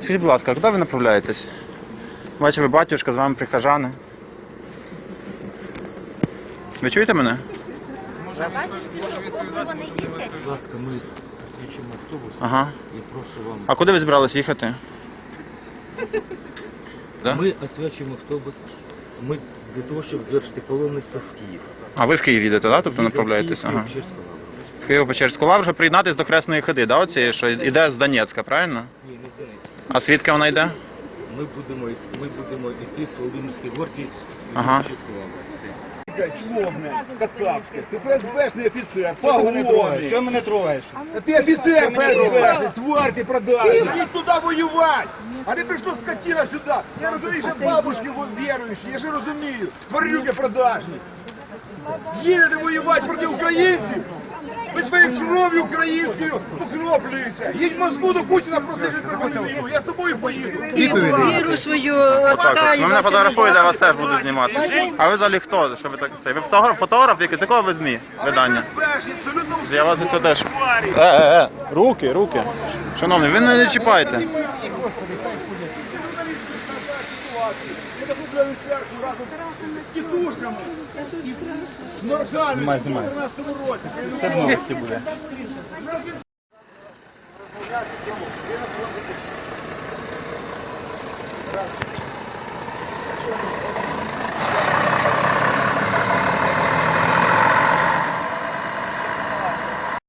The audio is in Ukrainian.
Скажіть, будь ласка, а куди ви направляєтесь? Бачу, ви батюшка, з вами прихожани. Ви чуєте мене? Будь ласка, ми освічимо автобус. Ага. Я прошу вам. А куди ви збирались їхати? Да? Ми освячуємо автобус. Ми з- для того, щоб звершити паломництво в Київ. А ви в Київ їдете, да? тобто направляєтесь? Київ, Ага. Києво-Печерську лавру приєднатись до Хресної ходи, да? Оцієї, що йде з Донецька, правильно? Ні, не з Донецька. А звідки вона йде? Ми будемо, ми будемо йти з Володимирської горки в Ага. Лавру. Все. Чловне, кацапське. Ти ФСБшний офіцер, погони. Ти мене трогаєш? Ти офіцер ФСБшний, тварь ти продажний. Їдь туди воювати. А ти прийшов скотина сюди. Я розумію, що бабушки віруючі, я ж розумію. Тварюки продажні. Їдете воювати проти українців. Ви своєю кров'ю українською покроплюєте. Їдь в Москву до Путіна, проси війну. Я з тобою поїду. Віру свою Так, оставлю. ви мене фотографуєте, я вас теж буду знімати. А ви взагалі хто? Що ви так це? Ви фотограф, фотограф який? З якого ви ЗМІ? Видання? Я вас ось теж. Е, е, е, руки, руки. Шановний, ви не чіпайте. Я закупляю церкву разом з тітушками. З моргами. В знімай. 14 році. Це в новості буде.